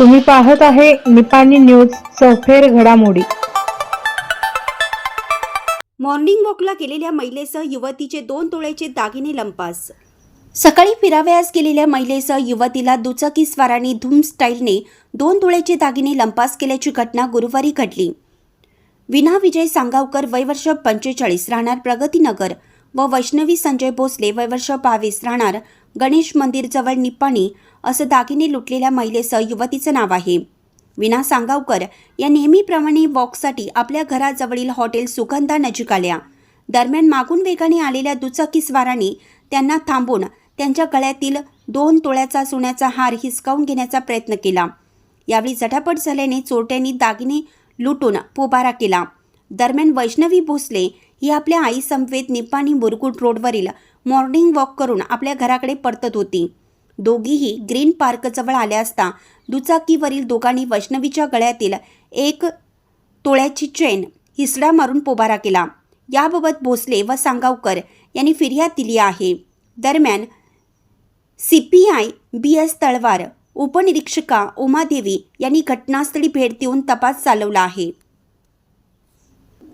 तुम्ही पाहत आहे निपाणी न्यूज सफेर घडामोडी. मॉर्निंग वॉकला गेलेल्या महिलेसह युवतीचे दोन तोळ्याचे दागिने लंपास. सकाळी फिरावयास गेलेल्या महिलेसह युवतीला दुचाकी स्वाराने धूम स्टाईलने दोन तोळ्याचे दागिने लंपास केल्याची घटना गुरुवारी घडली. विना विजय सांगावकर वयवर्ष पंचेचाळीस राहणार प्रगतीनगर व वैष्णवी संजय भोसले वयवर्ष बावीस राहणार गणेश मंदिरजवळ निप्पाणी असं दागिने लुटलेल्या महिलेसह युवतीचं नाव आहे. विना सांगावकर या नेहमीप्रमाणे वॉकसाठी आपल्या घराजवळील हॉटेल सुगंधा नजीक आल्या. दरम्यान मागून वेगाने आलेल्या दुचाकीस्वारांनी त्यांना थांबून त्यांच्या गळ्यातील दोन तोळ्याचा सोन्याचा हार हिसकावून घेण्याचा प्रयत्न केला. यावेळी झटापट झाल्याने चोरट्यांनी दागिने लुटून पोबारा केला. दरम्यान वैष्णवी भोसले ही आपल्या आई समवेत निपाणी मुरगुड रोडवरील मॉर्निंग वॉक करून आपल्या घराकडे परतत होती. दोघीही ग्रीन पार्कजवळ आल्या असता दुचाकीवरील दोघांनी वैष्णवीच्या गळ्यातील एक तोळ्याची चेन हिसडा मारून पोबारा केला. याबाबत भोसले व सांगावकर यांनी फिर्याद दिली आहे. दरम्यान C P I B S Talwar उपनिरीक्षका Umadevi यांनी घटनास्थळी भेट देऊन तपास चालवला आहे.